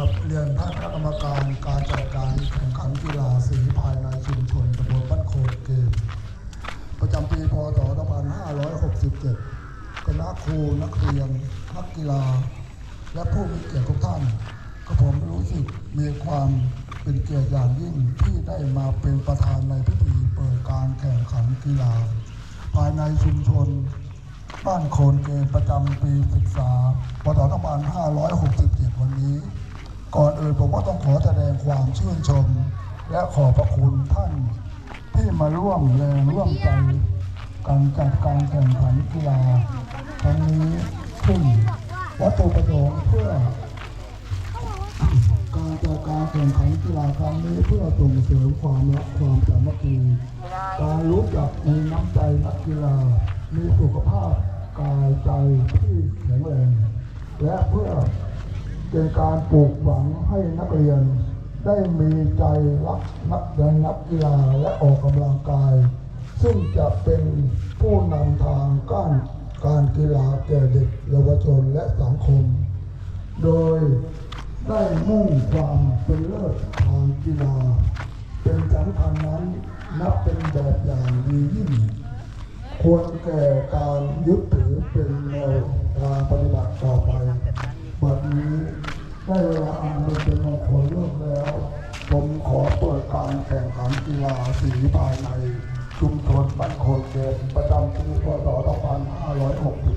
ครับเรียนท่าคณะกรรมการการจัดการแข่งขันกีฬาสีภายในชุมชนตำบลบ้านโคกเกมประจำปีพศ2567คณะครูนักเรียนนักกีฬา และผู้มีเกียรติทุกท่านก็ผมรู้สึกมีความเป็นเกียรติอย่างยิ่งที่ได้มาเป็นประธานในพิธีเปิดการแข่งขันกีฬา ภายในชุมชนบ้านโคนเกมประจำปีศึกษาพศ2567 วันนี้ ก่อนอื่นผมก็ต้องขอแสดงความชื่นชม และขอบพระคุณท่านที่มาร่วมแรงร่วมใจการจัดการแข่งขันกีฬาครั้งนี้ซึ่งวัตถุประสงค์เพื่อ การจัดการแข่งขันกีฬาครั้งนี้เพื่อส่งเสริมความรักความสามัคคีการรู้จักในน้ำใจนักกีฬามีสุขภาพกายใจที่แข็งแรงและเพื่อ เป็นการปลูกฝังให้นักเรียน ได้มีใจรักนักเรียนนักกีฬาและออกกำลังกาย ซึ่งจะเป็นผู้นำทางก้านการกีฬาแก่เด็กเยาวชนและสังคม โดยได้มุ่งความเป็นเลิศทางกีฬา เป็นสำคัญนั้นนับเป็นแบบอย่างดียิ่ง ควรแก่การยึดถือเป็นแนว ผลเลิกแล้ว ผมขอเปิดการแข่งขันกีฬาสีภายใน ชุมชนบ้านโคนเกณฑ์ประจำปีพศ2560